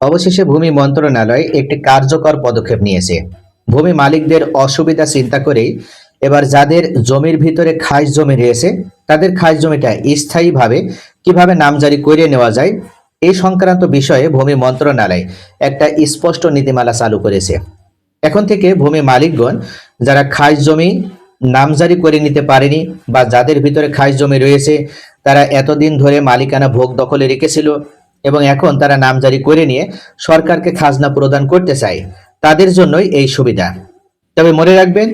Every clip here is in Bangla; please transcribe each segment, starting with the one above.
অবশেষে ভূমি মন্ত্রণালয় একটি কার্যকর পদক্ষেপ নিয়েছে। ভূমি মালিকদের অসুবিধা চিন্তা করেই এবার যাদের জমির ভিতরে খাস জমি রয়েছে, তাদের খাস জমিটা স্থায়ীভাবে কীভাবে নামজারি করে নেওয়া যায় এই সংক্রান্ত বিষয়ে ভূমি মন্ত্রণালয় একটা স্পষ্ট নীতিমালা চালু করেছে। এখন থেকে ভূমি মালিকগণ যারা খাস জমি নামজারি করে নিতে পারেনি বা যাদের ভিতরে খাস জমি রয়েছে, তারা এতদিন ধরে মালিকানা ভোগ দখলে রেখেছিল এবং এখন তারা নামজারি করে নিয়ে সরকারকে খাজনা প্রদান করতে চায়। তাদের জন্যই এই সুবিধা। তবে মনে রাখবেন,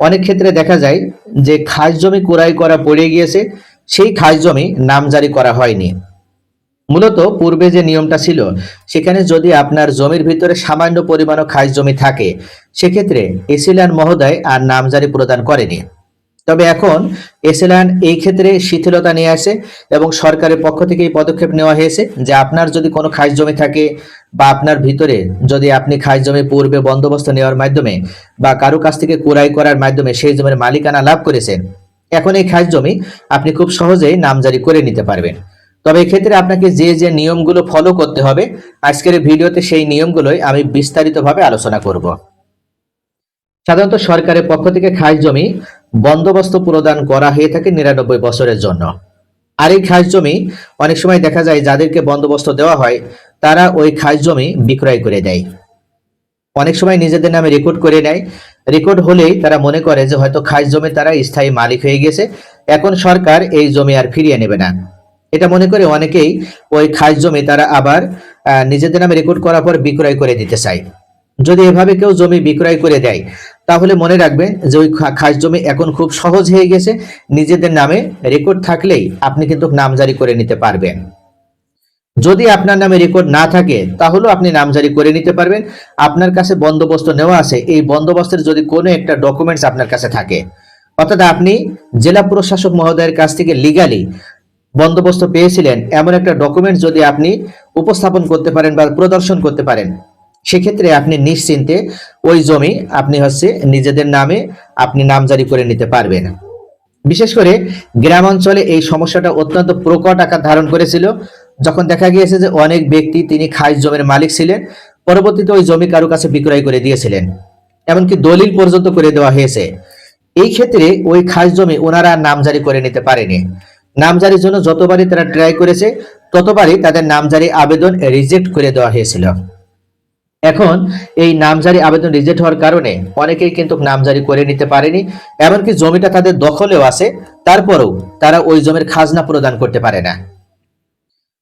অনেক ক্ষেত্রে দেখা যায় যে খাস জমি ক্রয় করা পড়ে গিয়েছে, সেই খাস জমি নামজারি করা হয়নি। মূলত পূর্বে যে নিয়মটা ছিল, সেখানে যদি আপনার জমির ভিতরে সামান্য পরিমাণও খাস জমি থাকে, সেক্ষেত্রে এসিলান মহোদয় আর নামজারি প্রদান করেনি। তবে এখন এসিলান এই ক্ষেত্রে শিথিলতা নিয়ে আসে এবং সরকারের পক্ষ থেকে এই পদক্ষেপ নেওয়া হয়েছে যে আপনার যদি কোনো খাস জমি থাকে বা আপনার ভিতরে যদি আপনি খাস জমি পূর্বে বন্দোবস্ত নেওয়ার মাধ্যমে বা কারও কাছ থেকে কুড়াই করার মাধ্যমে সেই জমির মালিকানা লাভ করেছেন, এখন এই খাস জমি আপনি খুব সহজেই নামজারি করে নিতে পারবেন। তবে এক্ষেত্রে আপনাকে যে যে নিয়মগুলো ফলো করতে হবে, আজকের ভিডিওতে সেই নিয়মগুলোই আমি বিস্তারিতভাবে আলোচনা করব। সাধারণত সরকারের পক্ষ থেকে খাস জমি বন্দোবস্ত প্রদান করা হয়ে থাকে নিরানব্বই বছরের জন্য। আর এই খাস জমি, অনেক সময় দেখা যায় যাদেরকে বন্দোবস্ত দেওয়া হয়, তারা ওই খাস জমি বিক্রয় করে দেয়। অনেক সময় নিজেদের নামে রেকর্ড করে নেয়। রেকর্ড হলেই তারা মনে করে যে হয়তো খাস জমি তারা স্থায়ী মালিক হয়ে গেছে। এখন সরকার এই জমি আর ফিরিয়ে নেবে না। এটা মনে করে অনেকেই ওই খাস জমি তারা আবার নিজেদের নামে রেকর্ড করার পর বিক্রয় করে দিতে চায়। যদি এভাবে কেউ জমি বিক্রয় করে দেয় তাহলে মনে রাখবেন যে ওই খাস জমি এখন খুব সহজ হয়ে গেছে। নিজেদের নামে রেকর্ড থাকলেই আপনি কিন্তু নামজারি করে নিতে পারবেন। যদি আপনার নামে রেকর্ড না থাকে, তাহলেও আপনি নামজারি করে নিতে পারবেন। আপনার কাছে বন্দোবস্ত নেওয়া আছে। এই বন্দোবস্তের যদি কোনো একটা ডকুমেন্টস আপনার কাছে থাকে, অর্থাৎ আপনি জেলা প্রশাসক মহোদয়ের কাছ থেকে লিগালি বন্দোবস্ত পেয়েছিলেন, এমন একটা ডকুমেন্ট যদি আপনি উপস্থাপন করতে পারেন বা প্রদর্শন করতে পারেন সেক্ষেত্রে আপনি নিশ্চিন্তে ওই জমি আপনি হচ্ছে নিজেদের নামে আপনি নামজারি করে নিতে পারবেন। বিশেষ করে গ্রাম অঞ্চলে এই সমস্যাটা অত্যন্ত প্রকট আকার ধারণ করেছিল। যখন দেখা গিয়েছে যে অনেক ব্যক্তি তিনি খাস জমির মালিক ছিলেন, পরবর্তীতে ওই জমি কারও কাছে বিক্রয় করে দিয়েছিলেন। এমনকি দলিল পর্যন্ত করে দেওয়া হয়েছে। এই ক্ষেত্রে ওই খাস জমি ওনারা নামজারি করে নিতে পারেনি। নামজারির জন্য যতবারই তারা ট্রাই করেছে, ততবারই তাদের নামজারি আবেদন রিজেক্ট করে দেওয়া হয়েছিল। এখন এই নামজারি আবেদন রিজেক্ট হওয়ার কারণে অনেকেই কিন্তু নামজারি করে নিতে পারেনি, এমনকি জমিটা তাদের দখলেও আছে, তারপরেও তারা ওই জমির খাজনা প্রদান করতে পারে না।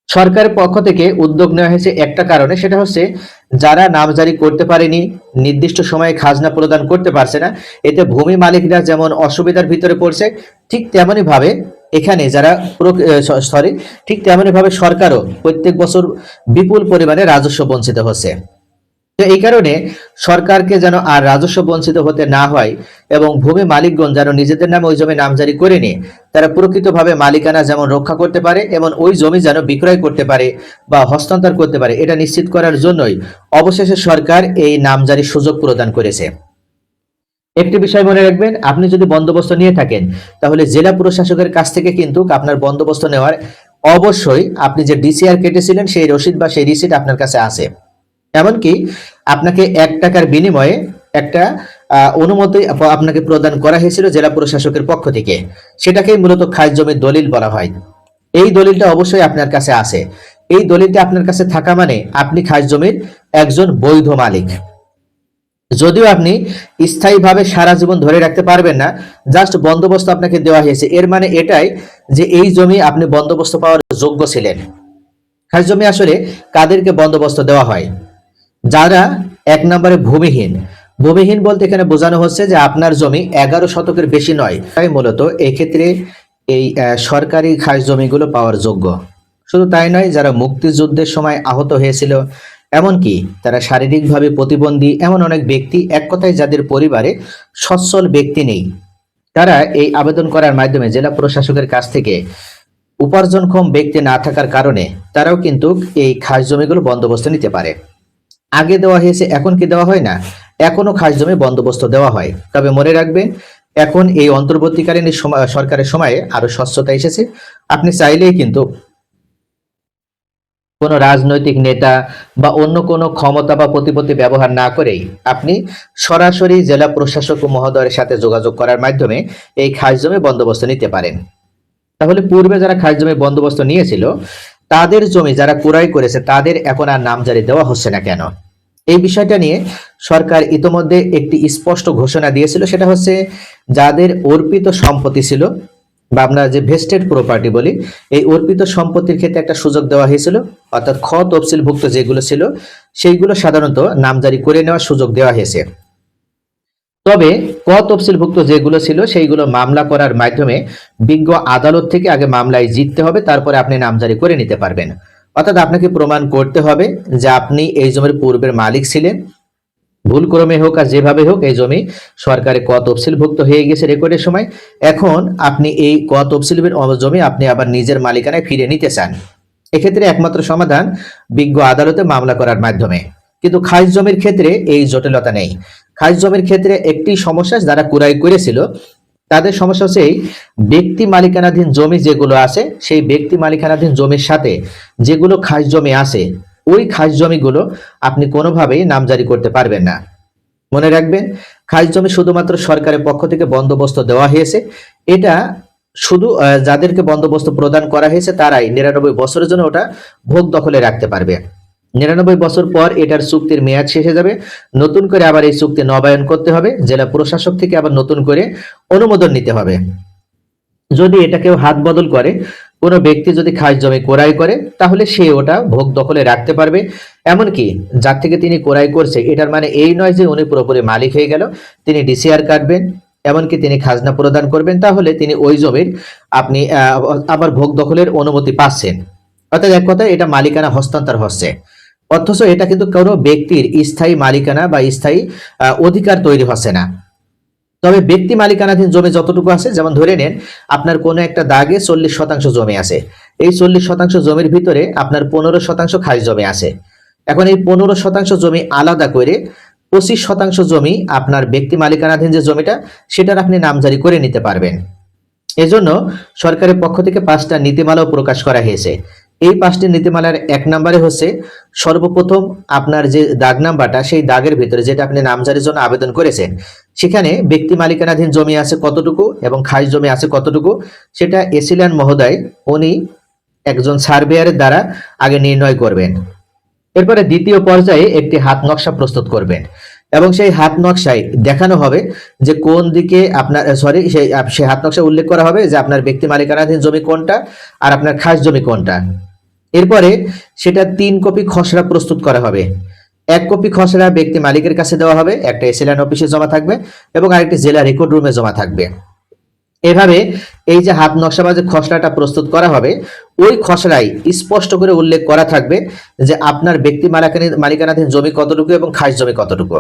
সরকারের পক্ষ থেকে উদ্যোগ নেওয়া হয়েছে একটা কারণে, সেটা হচ্ছে যারা নামজারি করতে পারেনি, নির্দিষ্ট সময়ে খাজনা প্রদান করতে পারছে না, এতে ভূমি মালিকরা যেমন অসুবিধার ভিতরে পড়ছে, ঠিক তেমনই ভাবে এখানে যারা সরি ঠিক তেমনই ভাবে সরকারও প্রত্যেক বছর বিপুল পরিমাণে রাজস্ব বঞ্চিত হচ্ছে। তো এই কারণে সরকারকে যেন আর রাজস্ব বঞ্চিত হতে না হয় এবং ভূমি মালিকগণ যেন নিজেদের নামে ওই জমি নামজারি করে নিয়ে তারা প্রকৃতভাবে মালিকানা যেমন রক্ষা করতে পারে এবং ওই জমি যেন বিক্রয় করতে পারে বা হস্তান্তর করতে পারে, এটা নিশ্চিত করার জন্যই অবশেষে সরকার এই নামজারির সুযোগ প্রদান করেছে। একটি বিষয় মনে রাখবেন, আপনি যদি বন্দোবস্ত নিয়ে থাকেন, তাহলে জেলা প্রশাসকের কাছ থেকে কিন্তু আপনার বন্দোবস্ত নেওয়ার অবশ্যই আপনি যে ডিসিআর কেটেছিলেন, সেই রসিদ বা সেই রিসিট আপনার কাছে আছে। এমনকি আপনাকে এক টাকার বিনিময়ে একটা অনুমতি আপনাকে প্রদান করা হয়েছিল জেলা প্রশাসকের পক্ষ থেকে। সেটাকেই মূলত খাস জমির দলিল বলা হয়। এই দলিলটা অবশ্যই আপনার কাছে আছে। এই দলিলটা আপনার কাছে থাকা মানে আপনি খাস জমির একজন বৈধ মালিক। যদিও আপনি স্থায়ীভাবে সারা জীবন ধরে রাখতে পারবেন না জাস্ট বন্দোবস্ত আপনাকে দেওয়া হয়েছে। এর মানে এটাই যে এই জমি আপনি বন্দোবস্ত পাওয়ার যোগ্য ছিলেন। খাস জমি আসলে কাদেরকে বন্দোবস্ত দেওয়া হয়? যারা এক নম্বরে ভূমিহীন ভূমিহীন বলতে এখানে বোঝানো হচ্ছে যে আপনার জমি এগারো শতকের বেশি নয়। তাই মূলত এক্ষেত্রে এই সরকারি খাস জমিগুলো পাওয়ার যোগ্য। শুধু তাই নয়, যারা মুক্তিযুদ্ধের সময় আহত হয়েছিল, এমনকি তারা শারীরিকভাবে প্রতিবন্ধী, এমন অনেক ব্যক্তি, এক কথায় যাদের পরিবারে সচ্ছল ব্যক্তি নেই, তারা এই আবেদন করার মাধ্যমে জেলা প্রশাসকের কাছ থেকে উপার্জনক্ষম ব্যক্তি না থাকার কারণে তারাও কিন্তু এই খাস জমিগুলো বন্দোবস্ত নিতে পারে। আগে দেওয়া হয়েছে, এখন কি দেওয়া হয় না? এখনও খাস জমি বন্দোবস্ত দেওয়া হয়। তবে মনে রাখবেন এখন এই অন্তর্বর্তীকালীন সরকারের সময়ে আরও স্বচ্ছতা এসেছে। আপনি চাইলেই কিন্তু কোনো রাজনৈতিক নেতা বা অন্য কোনো ক্ষমতা বা প্রতিপত্তি ব্যবহার না করেই আপনি সরাসরি জেলা প্রশাসক মহোদয়ের সাথে যোগাযোগ করার মাধ্যমে এই খাস জমি বন্দোবস্ত নিতে পারেন। তাহলে পূর্বে যারা খাস জমি বন্দোবস্ত নিয়েছিল তাদের জমি যারা ক্রয় করেছে, তাদের এখন আর নামজারি দেওয়া হচ্ছে না কেন? এই বিষয়টা নিয়ে সরকার ইতোমধ্যে একটি স্পষ্ট ঘোষণা দিয়েছিল, সেটা হচ্ছে যাদের অর্পিত সম্পত্তি ছিল, বা আমরা যে ভেস্টেড প্রপার্টি বলি, এই অর্পিত সম্পত্তির ক্ষেত্রে একটা সুযোগ দেওয়া হয়েছিল, অর্থাৎ খ তফসিলভুক্ত যেগুলো ছিল, সেইগুলো সাধারণত নামজারি করে নেওয়ার সুযোগ দেওয়া হয়েছে। তবে ক তফসিলভুক্ত যেগুলো ছিল সেইগুলো মামলা করার মাধ্যমে বিজ্ঞ আদালত থেকে আগে মামলায় জিততে হবে, তারপরে আপনি নামজারি করে নিতে পারবেন। অর্থাৎ আপনাকে প্রমাণ করতে হবে যে আপনি এই জমির পূর্বের মালিক ছিলেন। ভুল ক্রমে হোক আর যেভাবে হোক, এই জমি সরকারে ক তফসিলভুক্ত হয়ে গেছে রেকর্ডের সময়। এখন আপনি এই ক তফসিলের জমি আপনি আবার নিজের মালিকানায় ফিরে নিতে চান। এক্ষেত্রে একমাত্র সমাধান বিজ্ঞ আদালতে মামলা করার মাধ্যমে। কিন্তু খাস জমির ক্ষেত্রে এই জটিলতা নেই। খাস জমির ক্ষেত্রে একটি সমস্যা যারা কুরাই করেছিল, তাদের সমস্যা হচ্ছে এই ব্যক্তি মালিকানাধীন জমি যেগুলো আছে, সেই ব্যক্তি মালিকানাধীন জমির সাথে যেগুলো খাস জমি আছে, ওই খাস জমিগুলো আপনি কোনোভাবেই নামজারি করতে পারবেন না। মনে রাখবেন, খাস জমি শুধুমাত্র সরকারের পক্ষ থেকে বন্দোবস্ত দেওয়া হয়েছে। এটা শুধু যাদেরকে বন্দোবস্ত প্রদান করা হয়েছে, তারাই নিরানব্বই বছরের জন্য ওটা ভোগ দখলে রাখতে পারবে। নিরানব্বই বছর পর এটার চুক্তির মেয়াদ শেষে যাবে। নতুন করে আবার এই চুক্তি নবায়ন করতে হবে। জেলা প্রশাসক থেকে আবার নতুন করে অনুমোদন নিতে হবে। যদি এটা কেউ হাত বদল করে, কোনো ব্যক্তি যদি খাস জমি কোরাই করে, তাহলে সে ওটা ভোগ দখলে রাখতে পারবে। এমনকি যার থেকে তিনি কোরাই করছে, এটার মানে এই নয় যে উনি পুরোপুরি মালিক হয়ে গেল। তিনি ডিসিআর কাটবেন, এমনকি তিনি খাজনা প্রদান করবেন। তাহলে তিনি ওই জমির আপনি আবার ভোগ দখলের অনুমতি পাচ্ছেন। অর্থাৎ এক কথায় এটা মালিকানা হস্তান্তর হচ্ছে। অথচ এটা কিন্তু কোনো ব্যক্তির স্থায়ী মালিকানা বা স্থায়ী অধিকার তৈরি হচ্ছে না। তবে ব্যক্তি মালিকানাধীন জমি যতটুকু আছে, যেমন ধরে নেন, আপনার কোনো একটা দাগে চল্লিশ শতাংশ জমি আছে। এই চল্লিশ শতাংশ জমির ভিতরে আপনার পনেরো শতাংশ খাস জমি আছে। এখন এই পনেরো শতাংশ জমি আলাদা করে পঁচিশ শতাংশ জমি আপনার ব্যক্তি মালিকানাধীন যে জমিটা, সেটার আপনি নামজারি করে নিতে পারবেন। এজন্য সরকারের পক্ষ থেকে পাঁচটা নীতিমালাও প্রকাশ করা হয়েছে। এই পাঁচটি নীতিমালার এক নম্বরে হচ্ছে সর্বপ্রথম আপনার যে দাগ নাম্বারটা, সেই দাগের ভিতরে যেটা আপনি নামজারির জন্য আবেদন করেছেন, সেখানে ব্যক্তি মালিকানাধীন জমি আছে কতটুকু এবং খাস জমি আছে কতটুকু, সেটা এসিলান মহোদয়, উনি একজন সার্ভেয়ারের দ্বারা আগে নির্ণয় করবেন। এরপরে দ্বিতীয় পর্যায়ে একটি হাত নকশা প্রস্তুত করবেন এবং সেই হাত নকশায় দেখানো হবে যে কোন দিকে আপনার সরি সেই সেই হাত নকশা উল্লেখ করা হবে যে আপনার ব্যক্তি মালিকানাধীন জমি কোনটা আর আপনার খাস জমি কোনটা। এরপরে সেটা তিন কপি খসড়া প্রস্তুত করা হবে। এক কপি খসড়া ব্যক্তি মালিকের কাছে দেওয়া হবে, একটা এসিলান অফিসে জমা থাকবে এবং আরেকটি জেলা রেকর্ড রুমে জমা থাকবে। এভাবে এই যে হাত নকশা বা যে খসড়াটা প্রস্তুত করা হবে, ওই খসড়ায় স্পষ্ট করে উল্লেখ করা থাকবে যে আপনার ব্যক্তি মালিকানি মালিকানাধীন জমি কতটুকু এবং খাস জমি কতটুকু।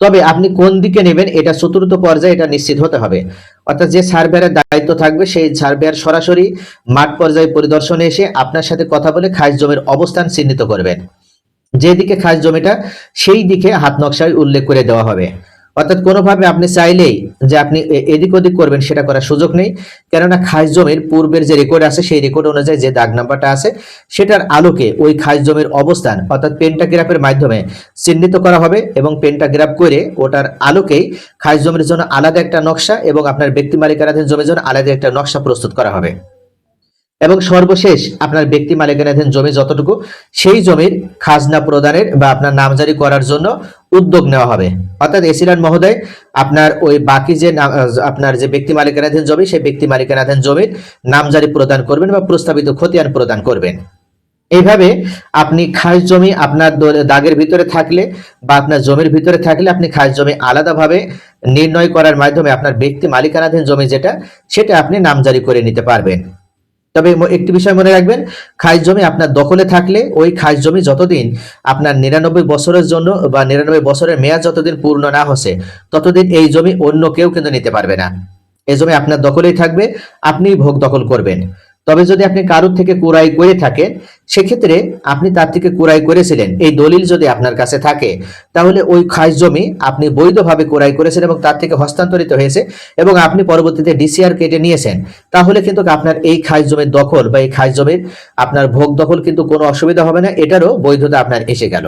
তবে আপনি কোন দিকে নেবেন, এটা চতুর্থ পর্যায়ে এটা নিশ্চিত হতে হবে। অর্থাৎ যে সার্ভেয়ারের দায়িত্ব থাকবে, সেই সার্ভেয়ার সরাসরি মাঠ পর্যায়ে পরিদর্শনে এসে আপনার সাথে কথা বলে খাস জমির অবস্থান চিহ্নিত করবেন। যেদিকে খাস জমিটা, সেই দিকে হাত নকশায় উল্লেখ করে দেওয়া হবে। অর্থাৎ কোনোভাবে আপনি চাইলেই যে আপনি এদিক ওদিক করবেন, সেটা করার সুযোগ নেই। কেননা খাস জমির পূর্বের যে রেকর্ড আছে, সেই রেকর্ড অনুযায়ী যে দাগ নাম্বারটা আছে, সেটার আলোকে ওই খাস জমির অবস্থান, অর্থাৎ পেন্টাগ্রাফের মাধ্যমে চিহ্নিত করা হবে এবং পেন্টাগ্রাফ করে ওটার আলোকেই খাস জমির জন্য আলাদা একটা নকশা এবং আপনার ব্যক্তি মালিকানাধীন জমির জন্য আলাদা একটা নকশা প্রস্তুত করা হবে। এবং সর্বশেষ আপনার ব্যক্তি মালিকানাধীন জমি যতটুকু, সেই জমির খাজনা প্রদানের বা আপনার নামজারি করার জন্য উদ্যোগ নেওয়া হবে। অর্থাৎ এসিলান মহোদয়, আপনার ওই বাকি যে আপনার যে ব্যক্তি মালিকানাধীন জমি, সেই ব্যক্তি মালিকানাধীন জমির নামজারি প্রদান করবেন বা প্রস্তাবিত খতিয়ান প্রদান করবেন। এইভাবে আপনি খাস জমি আপনার দাগের ভিতরে থাকলে বা আপনার জমির ভিতরে থাকলে আপনি খাস জমি আলাদাভাবে নির্ণয় করার মাধ্যমে আপনার ব্যক্তি মালিকানাধীন জমি যেটা, সেটা আপনি নামজারি করে নিতে পারবেন। তবে একটি বিষয় মনে রাখবেন, খাস জমি আপনার দখলে থাকলে ওই খাস জমি যতদিন আপনার নিরানব্বই বছরের জন্য বা নিরানব্বই বছরের মেয়াদ যতদিন পূর্ণ না হচ্ছে ততদিন এই জমি অন্য কেউ কিন্তু নিতে পারবে না। এই জমি আপনার দখলেই থাকবে আপনি ভোগ দখল করবেন। তবে যদি আপনি কারোর থেকে কুরাই করে থাকেন সেক্ষেত্রে আপনি তার থেকে কুরাই করেছিলেন এই দলিল যদি আপনার কাছে থাকে, তাহলে ওই খাস জমি আপনি বৈধভাবে কুরাই করেছেন এবং তার থেকে হস্তান্তরিত হয়েছে এবং আপনি পরবর্তীতে ডিসিআর কেটে নিয়েছেন। তাহলে কিন্তু আপনার এই খাস জমির দখল বা এই খাস জমির আপনার ভোগ দখল কিন্তু কোনো অসুবিধা হবে না, এটারও বৈধতা আপনার এসে গেল।